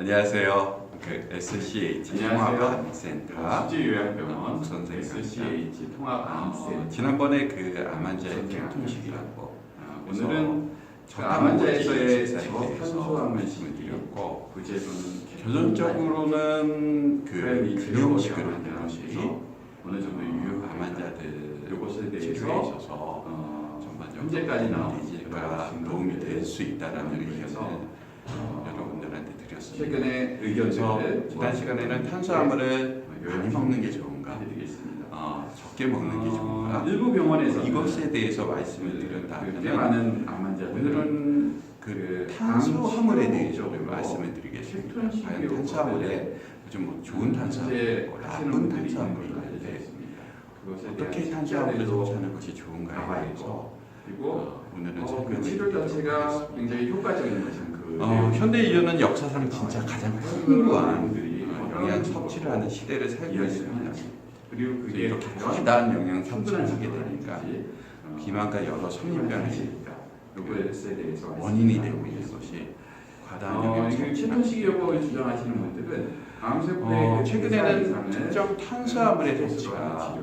안녕하세요. 그 SCH. 통합암센터 수지요양병원 선생입니다. SCH 어, 통합암센터 지난번에 그 암환자의 선생님. 교통식이라고 아, 오늘은 암환자에서의 대해서 저탄수화물 말씀을 드렸고 부제도는 결론적으로는 그 치료법을 하는 것이 어느 정도 유효한 암환자들 요것에 치료에 대해서 있어서 어, 전반적으로 현재까지 나온 대지가 도움이 될 수 있다라는 의견을 어, 여러 분들한테 드렸습니다. 최근에 의견들을 지난 시간에는 탄수화물을 네. 많이 먹는 게 좋은가, 해드리겠습니다. 어, 적게 먹는 게 어, 좋은가, 일부 병원에서 이것에 대해서 말씀을 꽤 드렸다면 많은 암 환자들은 오늘은 그그 탄수화물에 암 대해서 좀 말씀을 드리겠습니다. 과연 탄수화물에 요즘 뭐 좋은 탄수화물, 하시는 나쁜. 그것에 어떻게 탄수화물을 섭취하는 것이 좋은가에 대해서 그리고 어, 오늘은 어, 그 치료 자체가. 굉장히 효과적인 것은 그 어, 현대 인류는 역사상 진짜 가장 풍부한 어, 영양 섭취를 하는 시대를 살고 있습니다. 그리고 그게 이렇게 과다한 영양 섭취를 하게 되니까 어, 비만과 여러 성인병의 하시니까 요거에 대해서 원인이 되고 있는. 것이 과다한 어, 영양 채톤식이 요법을 주장하시는 분들은 암세포의 어, 그 최근에는 특정 탄수화물의 섭취가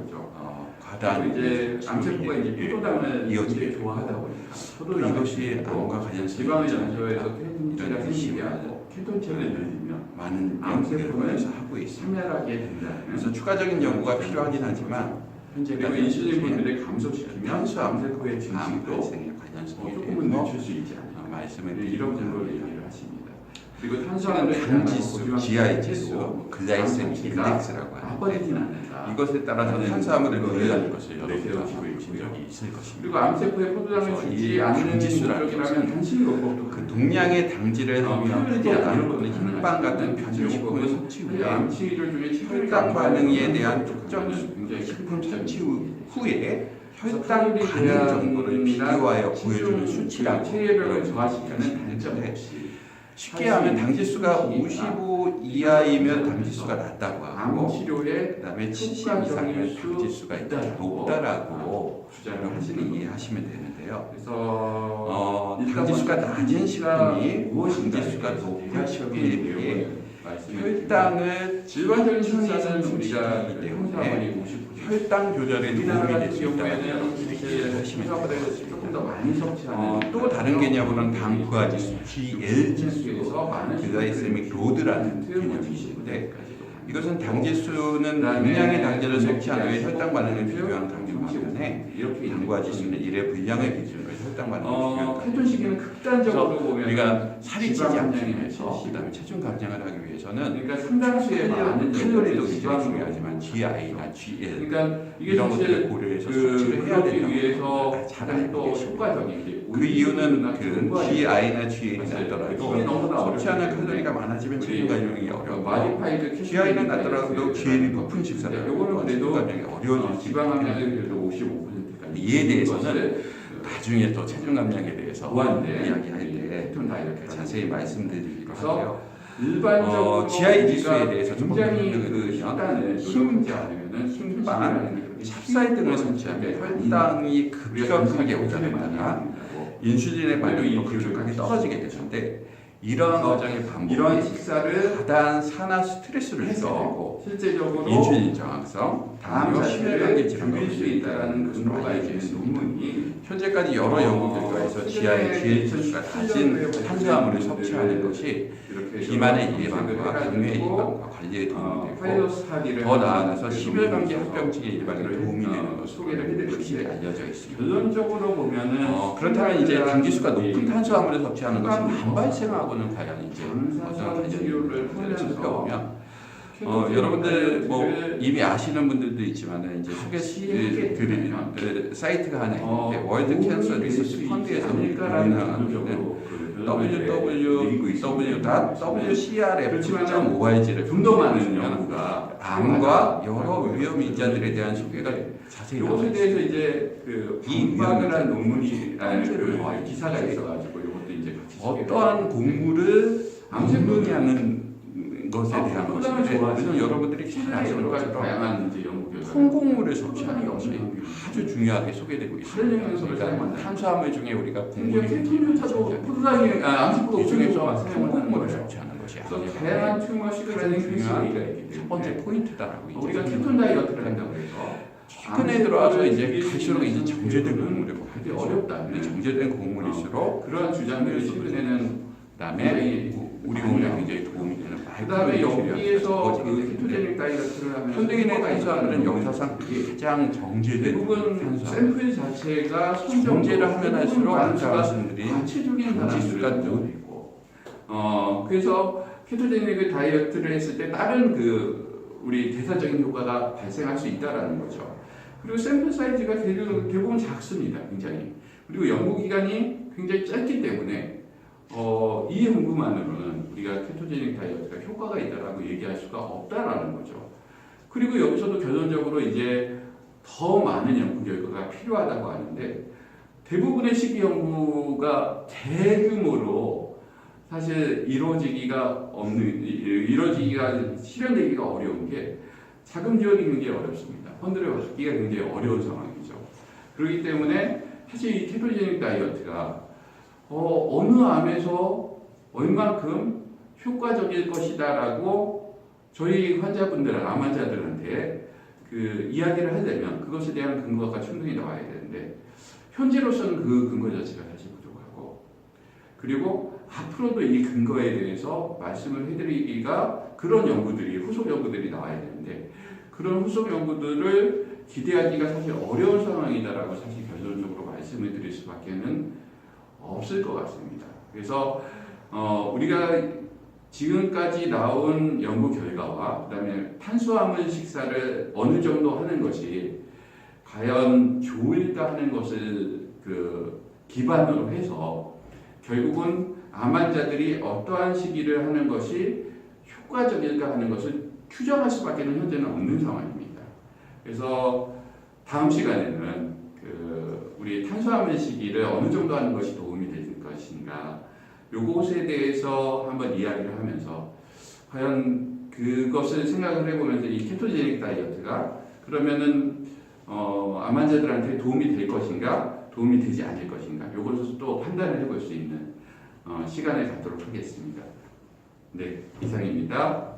과다한 이제 암세포가 이제 예, 포도당을 이어지게 좋아하다 보니까 또 이것이 암과 관련성이 지방의 연소에서 의심을 하고 캔톤체를 늘리면 많은 연구를 하고 있습니다. 참여하게 된다는 그래서 추가적인 연구가 필요하긴 하지만 그리고 현재까지 인슐린 분들을 감소시키면 탄수화물 암세포의 암 증식도 조금은 늦출 수 있지 않나 어, 말씀을 네, 이런 합니다. 얘기를 하십니다. 그리고 최근 탄수화물에 당 지수, GI 지수, 글라이세믹 인덱스라고 않는다. 이것에 따라서 네. 탄수화물을 늘리는 것을 네, 여러분들 세워지고 보신 있고요. 적이 있을 것입니다. 그리고 암세포에 포도당을 주지 이 않는 목적이라면 단식요법도 그 동량의 당질을 표현이 포도당 또는 흰빵 같은 요법은 섭취 후에 혈당 반응에 대한 특정 식품 큰 섭취. 후에 혈당 반응 정도를 비교하여 보여주는 수치라고 체외력을 저하시키는 하시는데 단점 없이 쉽게 하면 당지수가 55 이하이면 당지수가 낮다고 암 하고 치료에 그다음에 70 효과적일 이상이면 수 당지수가 있다라고 높다라고 주장을 여러분들이 하시는. 이해하시면 되는데요. 그래서 어, 당지수가 낮은 식품이 당지수가 높은 식품에 비해 혈당 혈당을 식사는 섭취하기 우리가 때문에 탄수화물이 50% 혈당 조절에 도움이 될 수 있다고 하시면 됩니다. 조금 더 많이 섭취하는 어, 또 다른 개념으로는 당 부하 지수, GL 지수, 글라이세믹 로드라는 개념이 있는데 이것은 당 지수는 분량의 당질을 섭취한 후에 혈당 반응을 비교한 강림 반면에 이렇게 당 부하 지수는 일회 분량을 기준으로 혈당 반응을 어, 비교한 캔톤 시기는 극단적으로 보면 우리가 살이 찌지 않기 위해서 70. 그다음에 체중 감량을 하기 위해서는 그러니까 상당수의 많은 칼로리도 굉장히 중요하지만 GI나 GL 그러니까 이게 이런 것들을 고려해서 그 섭취를 해야 된다고 위해서 잘 가장 또. 효과적인 게그 이유는 그 GI나 GL이 너무나 섭취하는 칼로리가 많아지면 체중 감량이 어려워. 마 GI는 낮더라도 GL이 높은 식사를 네, 요거는 그래도 감량이 어려워질 수 지방 있기 함량이 때문에 그래도 55%까지 이에 대해서는 나중에 또 체중 감량에 대해서 이야기할 때톤 다이어트 자세히 말씀드리기로 하고요. 일반적으로 어, GI 지수에 대해서 좀 굉장히 그그 식단을 힘, 노력하지 않으면은 힘빵, 찹쌀 등을 섭취하면 혈당이 급격하게 올라갔다가 인슐린의 반응이 급격하게 떨어지게 되는데 이러한 과정의 반복이 이러한 식사를 과다한 산화 스트레스를 해서 실제적으로 인슐린 저항성, 당뇨, 심혈관계 질환을 줄일 수 있다는 근거가 있는. 논문이 현재까지 여러 연구 결과에서 어, GL 지수가 낮은 탄수화물을 섭취하는 것이 비만의 예방과 감기의 예방과 관리에 도움이 되고 더 나아가서 심혈관계 합병증의 예방에 도움이 어, 되는 것으로 이렇게 알려져 있습니다. 결론적으로 보면은 어, 그렇다면 이제 당기수가 높은 탄수화물을 섭취하는 것은 안 발생하고는 과연 이제 어떤 관련이 살펴보면 어, 여러분들 뭐 이미 아시는 분들도 있지만 이제 소개 그 드리는 그 그 사이트가 하나 있는데 월드 캔서 리서치 펀드에서 우리나라 www.wcrf7.org를 좀 더 많은 연구가 암과 여러 위험 인자들에 대한 소개가 자세히 이것에 대해서 이제 그 방박을 한 논문이 기사가 있어가지고 이것도 이제 어떠한 공물을 음. 암세문이 하는 것에 아, 대한 것인데 우선 여러분들이 잘 아시는 것처럼 다양한 이제 연구 성공물을 섭취하는 것이 아주 중요하게 소개되고 있습니다. 그러니까. 탄수화물 중에 우리가 곡물이 포도당이 아, 중에서 사용하는 성공물을. 섭취하는 것이 다양한 튜머 시그널 가장 중요한 첫 번째 포인트다라고 우리가 케톤 다이어트를. 한다고 해서 최근에 들어와서 이제 갈수록 이제 정제된 먹게 되게. 어렵다. 근데 정제된 곡물일수록 그러한 주장들을 최근에는 그다음에 우리 그다음에 여기에서 그그 케토제닉 다이어트를 하면 현대인의 탄수화물은 역사상 그게 가장 정제된 대부분 탄수화물. 샘플 자체가 손 정제를 하면 할수록 안타까운들이 과체중인 지수가 있고. 어 그래서 케토제닉 다이어트를 했을 때 다른 그 우리 대사적인 효과가 발생할 수 있다라는 거죠. 그리고 샘플 사이즈가 대부분, 대부분 작습니다, 굉장히. 그리고 연구 기간이 굉장히 짧기 때문에 어, 이 연구만으로는 우리가 케토제닉 다이어트가 효과가 있다라고 얘기할 수가 없다라는 거죠. 그리고 여기서도 결론적으로 이제 더 많은 연구 결과가 필요하다고 하는데 대부분의 식이 연구가 대규모로 사실 이루어지기가 없는 이루어지기가 실현되기가 어려운 게 자금 지원이 굉장히 어렵습니다. 펀드를 받기가 굉장히 어려운 상황이죠. 그렇기 때문에 사실 이 케토제닉 다이어트가 어, 어느 암에서 얼만큼 효과적일 것이다라고 저희 환자분들, 암 환자들한테 그 이야기를 하려면 그것에 대한 근거가 충분히 나와야 되는데 현재로서는 그 근거 자체가 사실 부족하고 그리고 앞으로도 이 근거에 대해서 말씀을 해드리기가 그런 연구들이 후속 연구들이 나와야 되는데 그런 후속 연구들을 기대하기가 사실 어려운 상황이다라고 사실 결론적으로 말씀을 드릴 수밖에는 없을 것 같습니다. 그래서 어, 우리가 지금까지 나온 연구 결과와 그다음에 탄수화물 식사를 어느 정도 하는 것이 과연 좋을까 하는 것을 그 기반으로 해서 결국은 암 환자들이 어떠한 시기를 하는 것이 효과적일까 하는 것을 추정할 수밖에 는 현재는 없는 상황입니다. 그래서 다음 시간에는 그 우리 탄수화물 시기를 어느 정도 하는 것이 도움이 될 것인가 요것에 대해서 한번 이야기를 하면서 과연 그것을 생각을 해보면서 이 케토제닉 다이어트가 그러면은 어, 암 환자들한테 도움이 될 것인가 도움이 되지 않을 것인가 요것을 또 판단을 해볼 수 있는 어, 시간을 갖도록 하겠습니다. 네 이상입니다.